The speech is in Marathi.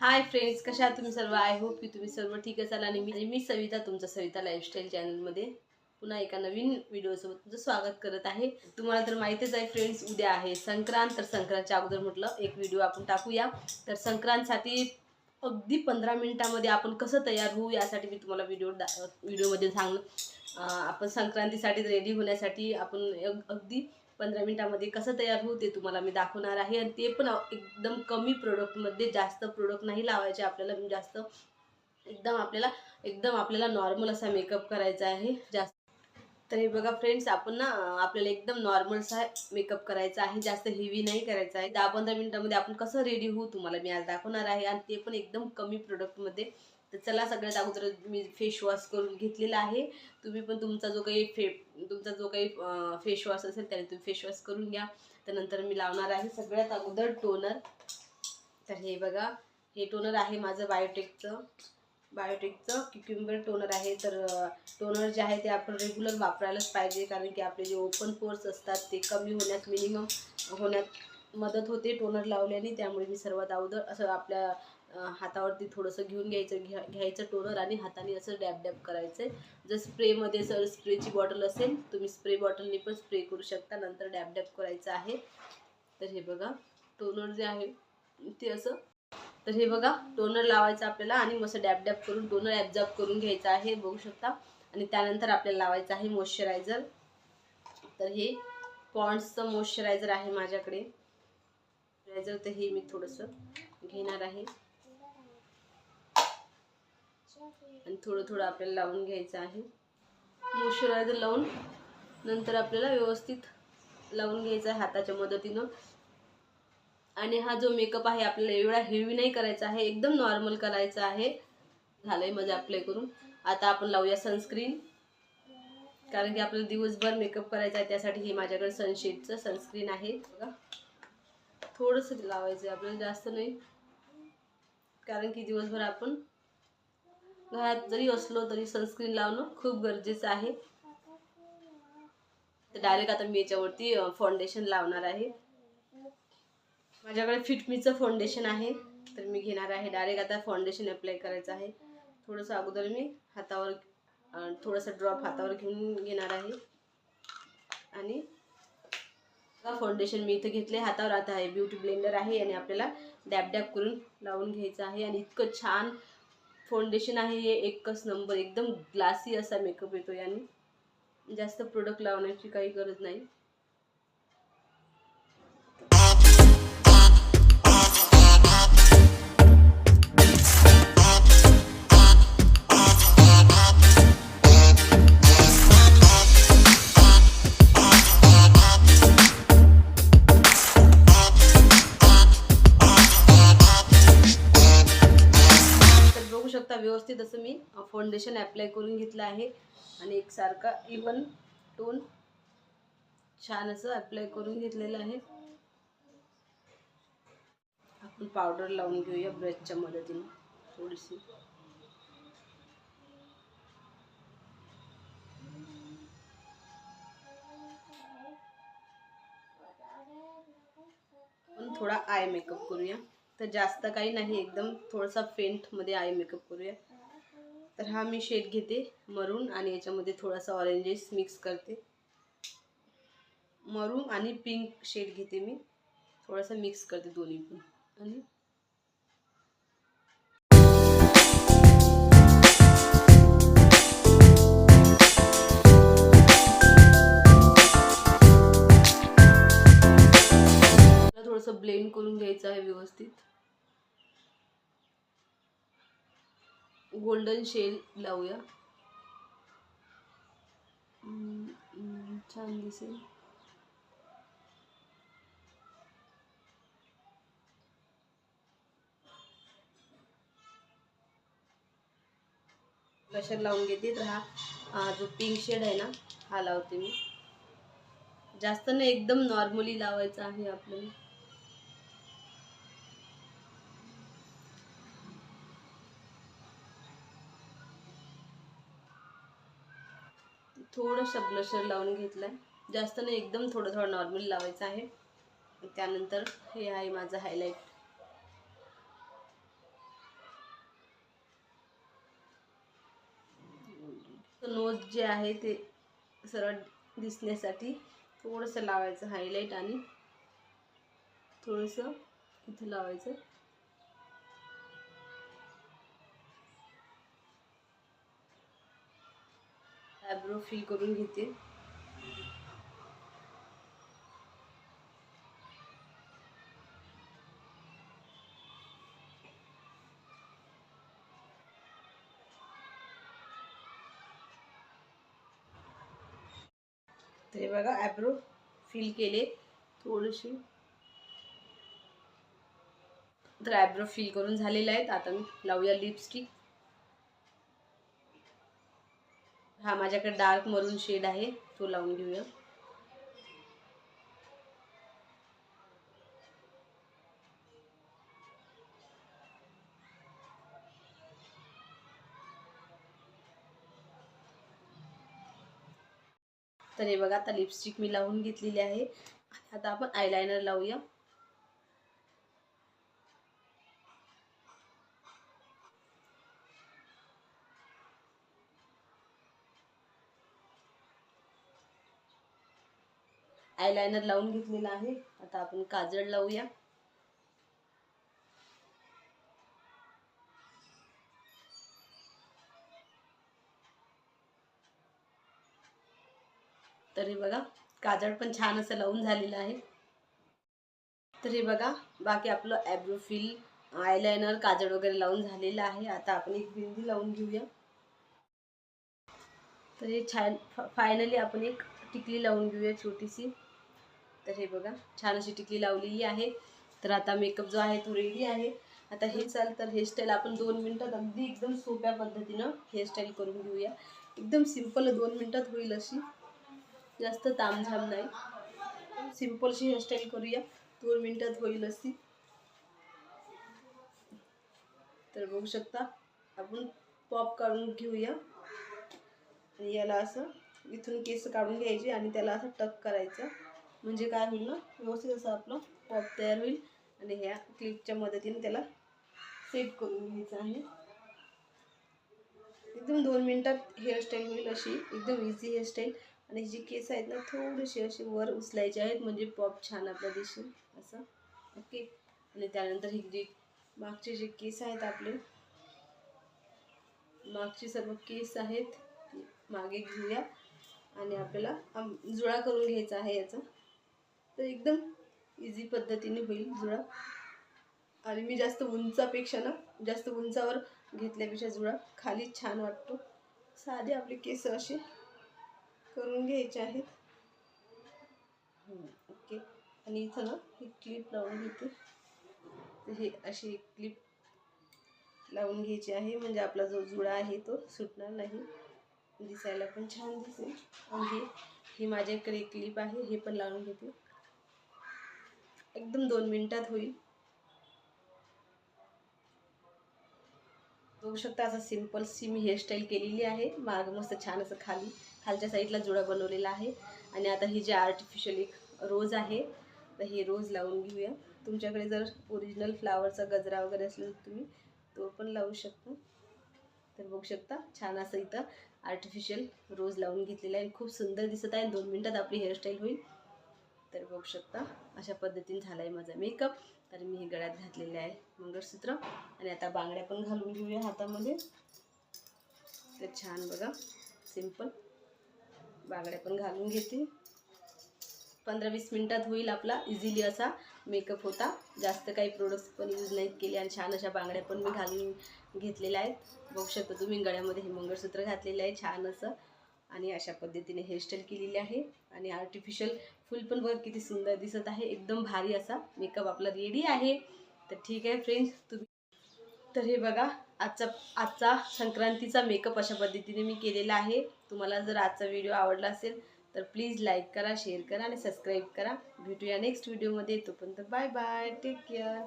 हाय फ्रेंड्स कशा आहात तुम्ही सर्व? आय होप की तुम्ही सर्व ठीक असाल आणि मी मी सविता तुमचं सविता लाईफस्टाईल चॅनलमध्ये पुन्हा एका नवीन व्हिडिओसोबत तुमचं स्वागत करत आहे. तुम्हाला तर माहितीच आहे फ्रेंड्स उद्या आहे संक्रांत तर संक्रांतच्या अगोदर म्हटलं एक व्हिडिओ आपण टाकूया. तर संक्रांतसाठी अगदी पंधरा मिनिटामध्ये आपण कसं तयार होऊ यासाठी मी तुम्हाला व्हिडिओ दा व्हिडिओमध्ये सांगलं आपण संक्रांतीसाठी रेडी होण्यासाठी आपण अग- अगदी पंधरा मिनटामध्ये कसं तयार होऊ ते तुम्हाला मी दाखवणार आहे. आणि ते पण एकदम कमी प्रोडक्टमध्ये जास्त प्रोडक्ट नाही लावायचे आपल्याला. म्हणजे जास्त एकदम आपल्याला एकदम आपल्याला नॉर्मल असा मेकअप करायचा आहे. जास्त तर हे बघा फ्रेंड्स आपण ना आपल्याला एकदम नॉर्मलसा मेकअप करायचा आहे. जास्त हेवी नाही करायचा आहे. दहा पंधरा मिनटामध्ये आपण कसं रेडी होऊ तुम्हाला मी आज दाखवणार आहे. आणि ते पण एकदम कमी प्रोडक्टमध्ये तर चला सगळ्यात अगोदर मी फेशवॉश करून घेतलेला आहे. तुम्ही पण तुमचा जो काही फे तुमचा जो काही फेशवॉश असेल त्याने तुम्ही फेशवॉश करून घ्या. त्यानंतर मी लावणार आहे सगळ्यात अगोदर टोनर तर हे बघा हे टोनर आहे माझं बायोटेकचं बायोटेकचं क्युक्युंबर टोनर आहे. तर टोनर जे आहे ते आपण रेग्युलर वापरायलाच पाहिजे कारण की आपले जे ओपन पोर्स असतात ते कमी होण्यात मिनिमम होण्यात मदत होते टोनर लावल्याने. त्यामुळे मी सर्वात अगोदर असं आपल्या हातावरती थोडंसं घेऊन घ्यायचं घ्या घ्यायचं टोनर आणि हाताने असं डॅब डॅब करायचं जर स्प्रेमध्ये सर स्प्रेची बॉटल असेल तुम्ही स्प्रे बॉटलने पण स्प्रे करू शकता. नंतर डॅब डॅब करायचं आहे. तर हे बघा टोनर जे आहे ते असं. तर हे बघा टोनर लावायचं आपल्याला आणि मस्त डॅब डॅब करून टोनर ॲब्झॉर्ब करून घ्यायचं आहे बघू शकता. आणि त्यानंतर आपल्याला लावायचं आहे मॉइश्चरायझर तर हे पॉन्ड्सचं मॉइश्चरायझर आहे माझ्याकडे. तर हे मी थोडंसं घेणार आहे. आणि थोडं थोडं आपल्याला लावून घ्यायचं आहे. मॉइश्चरायझर लावून नंतर आपल्याला व्यवस्थित लावून घ्यायचं आहे हाताच्या मदतीनं. आणि हा जो मेकअप आहे आपल्याला एवढा हेवी नाही करायचा आहे एकदम नॉर्मल करायचा आहे. झालंय माझं अप्लाय करून. आता आपण लावूया सनस्क्रीन कारण की आपल्याला दिवसभर मेकअप करायचा आहे त्यासाठी हे माझ्याकडे सनशेडचं सनस्क्रीन आहे. बघा. थोडंसं लावायचं आहे आपल्याला जास्त नाही. कारण की दिवसभर आपण घरात जरी असलो तरी सनस्क्रीन लावणं खूप गरजेचं आहे. तर डायरेक्ट आता मी याच्यावरती फाउंडेशन लावणार आहे. माझ्याकडे फिटमीचं फाउंडेशन आहे. तर मी घेणार आहे. डायरेक्ट आता फाउंडेशन अप्लाय करायचं आहे. थोडंसं अगोदर मी हातावर थोडंसं ड्रॉप हातावर घेऊन घेणार आहे. आणि फाउंडेशन मी इथं घेतले हातावर आता आहे ब्युटी ब्लेंडर आहे आणि आपल्याला डॅब डॅप करून लावून घ्यायचं आहे. आणि इतकं छान फाउंडेशन आहे हे एकच नंबर एकदम ग्लासी असा मेकअप येतो याने. जास्त प्रोडक्ट लावण्याची काही गरज नाही. फाउंडेशन अप्लाय करून घेतलं आहे. आणि एकसारखा इवन टोन छान असं अप्लाय करून घेतलेलं आहे. आपण पावडर लावून घेऊया ब्रशच्या मदतीने थोडीशी. पण थोडा आय मेकअप करूया. तर जास्त काही नाही एकदम थोडासा फेंटमध्ये आय मेकअप करूया. तर हा मी शेड घेते मरून आणि याच्यामध्ये थोडासा ऑरेंजेस मिक्स करते. मरून आणि पिंक शेड घेते मी. थोडासा मिक्स करते दोन्ही पण आणि थोडंसं ब्लेंड करून घ्यायचं आहे व्यवस्थित. गोल्डन शेल लावूया. छान दिसेल. ब्लशर लावून घेते तर हा जो पिंक शेड आहे ना हा लावते मी. जास्त नाही एकदम नॉर्मली लावायचं आहे आपल्याला. थोडंसं ब्लशर लावून घेतलं आहे जास्त नाही एकदम थोडं थोडं नॉर्मल लावायचं आहे. त्यानंतर हे आहे माझं हायलाईट नोज जे आहे ते सरळ दिसण्यासाठी थोडंसं लावायचं हायलाईट आणि थोडंसं इथं लावायचं. आयब्रो फ्री करून घेते. ते बघा ॲब्रो फिल केले थोडीशी तर ॲब्रो फिल करून झालेले आहेत. आता मी लावूया लिपस्टिक हा माझ्याकडे डार्क मरून शेड आहे तो लावून घेऊया. तर हे बघा आता लिपस्टिक मी लावून घेतलेली आहे. आणि आता आपण आयलायनर लावूया. आयलायनर लावून घेतलेला आहे. आता आपण काजळ लावूया. तर हे बघा काजळ पण छान असं लावून झालेलं आहे. तर हे बघा बाकी आपलं ऍब्रोफिल आयलायनर काजळ वगैरे लावून झालेलं आहे. आता आपण एक बिंदी लावून घेऊया. तर हे छान फायनली आपण एक टिकली लावून घेऊया छोटीशी. तर हे बघा छान अशी टिकली लावलेली आहे. तर आता मेकअप जो आहे तो रेडी आहे. आता हे चाल तर हेअरस्टाईल आपण दोन मिनटात अगदी एकदम सोप्या पद्धतीनं हेअरस्टाईल करून घेऊया. एकदम सिंपल दोन मिनटात होईल अशी. जास्त तामझाम नाही. सिम्पलशी हेअरस्टाईल करूया. दोन मिनटात होईल अशी. तर बघू शकता आपण पॉप काढून घेऊया. आणि याला असं इथून केस काढून घ्यायचे आणि त्याला असं टक करायचं. म्हणजे काय होईल ना व्यवस्थित असं आपलं पॉप तयार होईल. आणि ह्या क्लिपच्या मदतीने त्याला सेट करून घ्यायचं आहे. एकदम दोन मिनटात हेअरस्टाईल होईल अशी एकदम इझी हेअरस्टाईल आणि जी केस आहेत ना थोडीशी अशी वर उचलायचे आहेत म्हणजे पॉप छान आपला दिसेल. असं. ओके. आणि त्यानंतर ही जी मागचे जे केस आहेत आपले मागचे सर्व केस आहेत मागे घेऊया. आणि आपल्याला जुळा करून घ्यायचा आहे याचा. तर एकदम इझी पद्धतीने होईल जुळा. आणि मी जास्त उंचापेक्षा ना जास्त उंचावर घेतल्यापेक्षा जुळा. खाली छान वाटतो. साधे आपले केस असे करून घ्यायचे आहेत. ओके. आणि इथं ना ही क्लिप लावून घेते. तर हे अशी क्लिप लावून घ्यायची आहे. म्हणजे आपला जो जुळा आहे तो सुटणार नाही. दिसायला पण छान दिसेल. आणि हे माझ्याकडे क्लिप आहे. हे पण लावून घेते. एकदम दोन मिनिटात होईल. बघू शकता असं सिंपल सी मी हेअरस्टाईल केलेली आहे. माग मस्त छान असं खाली खालच्या साईडला जुडा बनवलेला आहे. आणि आता ही जे आर्टिफिशियल एक रोज आहे तर हे रोज लावून घेऊया. तुमच्याकडे जर ओरिजिनल फ्लावरचा गजरा वगैरे असेल तर तुम्ही तो पण लावू शकता. तर बघू शकता छान असं इथं आर्टिफिशियल रोज लावून घेतलेला आहे. खूप सुंदर दिसत आहे. दोन मिनटात आपली हेअरस्टाईल होईल. तर बघू शकता अशा पद्धतीने झाला आहे माझा मेकअप तर मी हे गळ्यात घातलेले आहे मंगळसूत्र. आणि आता बांगड्या पण घालून घेऊया हातामध्ये. तर छान बघा सिंपल बांगड्या पण घालून घेते. पंधरा वीस मिनटात होईल आपला इझिली असा मेकअप होता. जास्त काही प्रोडक्ट्स पण यूज नाहीत केले आणि छान अशा बांगड्या पण मी घालून घेतलेल्या आहेत. बघू शकता तुम्ही गळ्यामध्ये हे मंगळसूत्र घातलेलं आहे छान असं. आणि अशा पद्धतीने हेअरस्टाईल केलेली आहे. आणि आर्टिफिशियल फुल पण बघ किती सुंदर दिसत आहे. एकदम भारी असा मेकअप आपला रेडी आहे. तर ठीक आहे फ्रेंड्स तुम्ही तर हे बघा आजचा आजचा संक्रांतीचा मेकअप अशा पद्धतीने मी केलेला आहे. तुम्हाला जर आजचा व्हिडिओ आवडला असेल तर प्लीज लाईक करा शेअर करा आणि सबस्क्राईब करा. भेटूया नेक्स्ट व्हिडिओमध्ये तोपर्यंत बाय बाय टेक केअर